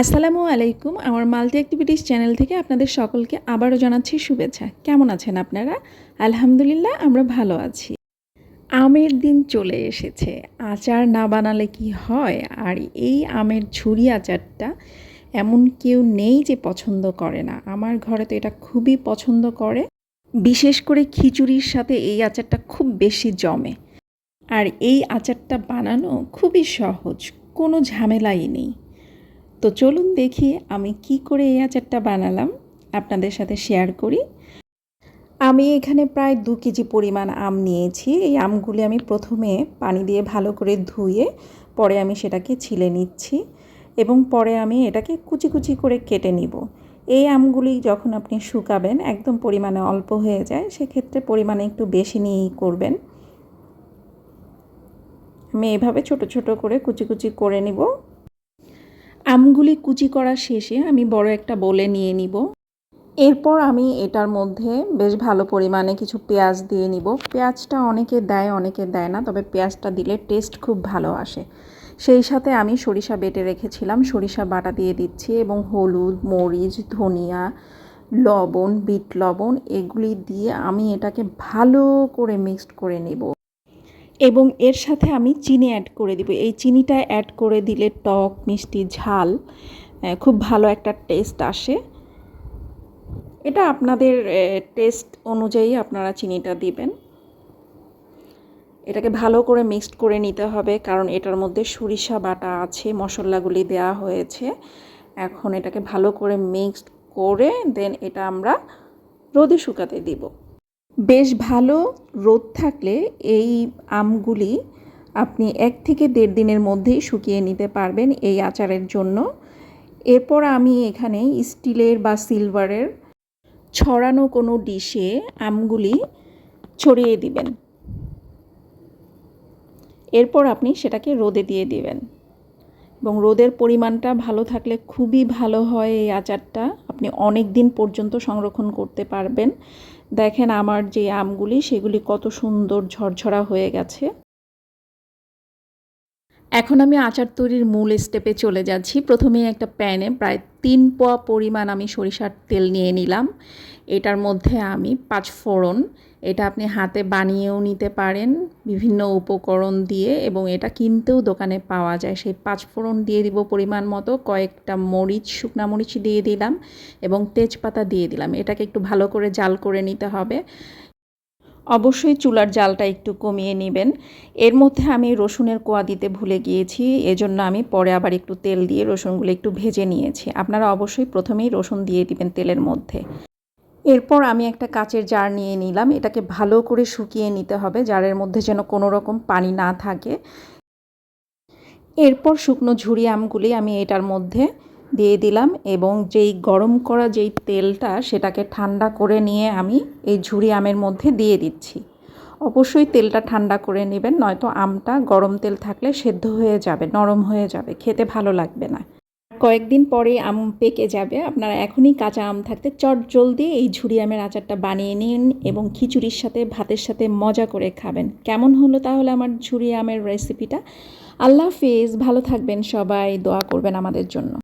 আসসালামু আলাইকুম। আমার মাল্টি অ্যাক্টিভিটিস চ্যানেল থেকে আপনাদের সকলকে আবারও জানাচ্ছি শুভেচ্ছা। কেমন আছেন আপনারা? আলহামদুলিল্লাহ, আমরা ভালো আছি। আমের দিন চলে এসেছে। আচার না বানালে কি হয়? আর এই আমের ঝুরি আচারটা এমন কেউ নেই যে পছন্দ করে না। আমার ঘরে তো এটা খুবই পছন্দ করে। বিশেষ করে খিচুড়ির সাথে এই আচারটা খুব বেশি জমে। আর এই আচারটা বানানো খুবই সহজ। কোনো ঝামেলাই নেই। তো চলুন দেখি আমি কি করে এই আচারটা বানালাম, আপনাদের সাথে শেয়ার করি। আমি এখানে প্রায় দু কেজি পরিমাণ আম নিয়েছি। এই আমগুলি আমি প্রথমে পানি দিয়ে ভালো করে ধুয়ে পরে আমি সেটাকে ছিলে নিচ্ছি এবং পরে আমি এটাকে কুচি কুচি করে কেটে নিব। এই আমগুলি যখন আপনি শুকাবেন, একদম পরিমাণে অল্প হয়ে যায়, সেক্ষেত্রে পরিমাণে একটু বেশি নিয়েই করবেন। আমি এভাবে ছোট ছোট করে কুচি কুচি করে নিব। আমগুলি কুচি করা শেষে আমি বড় একটা বলে নিয়ে নিব। এরপর আমি এটার মধ্যে বেশ ভালো পরিমাণে কিছু পেঁয়াজ দিয়ে নিব। পেঁয়াজটা অনেকে দেয় অনেকে দেয় না, তবে পেঁয়াজটা দিলে টেস্ট খুব ভালো আসে। সেই সাথে আমি সরিষা বেটে রেখেছিলাম। সরিষা বাটা দিয়ে দিচ্ছি এবং হলুদ, মরিচ, ধনিয়া, লবণ, বিট লবণ, এগুলি দিয়ে আমি এটাকে ভালো করে মিক্সড করে নেব। এবং এর সাথে আমি চিনি অ্যাড করে দিব। এই চিনিটা অ্যাড করে দিলে টক, মিষ্টি, ঝাল খুব ভালো একটা টেস্ট আসে। এটা আপনাদের টেস্ট অনুযায়ী আপনারা চিনিটা দিবেন। এটাকে ভালো করে মিক্সড করে নিতে হবে কারণ এটার মধ্যে সরিষা বাটা আছে, মশলাগুলি দেওয়া হয়েছে। এখন এটাকে ভালো করে মিক্সড করে দেন এটা আমরা রোদে শুকাতে দিব। বেশ ভালো রোদ থাকলে এই আমগুলি আপনি এক থেকে দেড় দিনের মধ্যেই শুকিয়ে নিতে পারবেন এই আচারের জন্য। এরপর আমি এখানে স্টিলের বা সিলভারের ছড়ানো কোনো ডিশে আমগুলি ছড়িয়ে দিবেন। এরপর আপনি সেটাকে রোদে দিয়ে দিবেন। এবং রোদের পরিমাণটা ভালো থাকলে খুবই ভালো হয় এই আচারটা। আপনি অনেক দিন পর্যন্ত সংরক্ষণ করতে পারবেন। দেখেন আমার যে আমগুলি সেগুলি কত সুন্দর ঝরঝরা হয়ে গেছে। এখন আমি আচার তৈরির মূল স্টেপে চলে যাচ্ছি। প্রথমে একটা প্যানে প্রায় তিন পোয়া পরিমাণ আমি সরিষার তেল নিয়ে নিলাম। এটার মধ্যে আমি পাঁচ ফোড়ন, এটা আপনি হাতে বানিয়েও নিতে পারেন বিভিন্ন উপকরণ দিয়ে এবং এটা কিনতেও দোকানে পাওয়া যায়। সেই পাঁচ ফোড়ন দিয়ে দিব পরিমাণ মতো, কয়েকটা মরিচ, শুকনা মরিচ দিয়ে দিলাম এবং তেজপাতা দিয়ে দিলাম। এটাকে একটু ভালো করে জাল করে নিতে হবে। অবশ্যই চুলার জালটা একটু কমিয়ে নেবেন। এর মধ্যে আমি রসুনের কোয়া দিতে ভুলে গিয়েছি, এজন্য আমি পরে আবার একটু তেল দিয়ে রসুনগুলো একটু ভেজে নিয়েছি। আপনারা অবশ্যই প্রথমেই রসুন দিয়ে দিবেন তেলের মধ্যে। এরপর আমি একটা কাচের জার নিয়ে নিলাম, এটাকে ভালো করে শুকিয়ে নিতে হবে, জারের মধ্যে যেন কোনো রকম পানি না থাকে। এরপর শুকনো ঝুড়ি আমগুলি আমি এটার মধ্যে দিয়ে দিলাম এবং যেই গরম করা যেই তেলটা সেটাকে ঠান্ডা করে নিয়ে আমি এই ঝুড়ি আমের মধ্যে দিয়ে দিচ্ছি। অবশ্যই তেলটা ঠান্ডা করে নেবেন, নয়তো আমটা গরম তেল থাকলে সেদ্ধ হয়ে যাবে, নরম হয়ে যাবে, খেতে ভালো লাগবে না। কয়েকদিন পরে আম পেকে যাবে, আপনারা এখনই কাঁচা আম থাকতে চট জলদি এই ঝুড়ি আমের আচারটা বানিয়ে নিন এবং খিচুড়ির সাথে, ভাতের সাথে মজা করে খাবেন। কেমন হলো তাহলে আমার ঝুড়ি আমের রেসিপিটা আল্লাহ হাফিজ, ভালো থাকবেন সবাই, দোয়া করবেন আমাদের জন্য।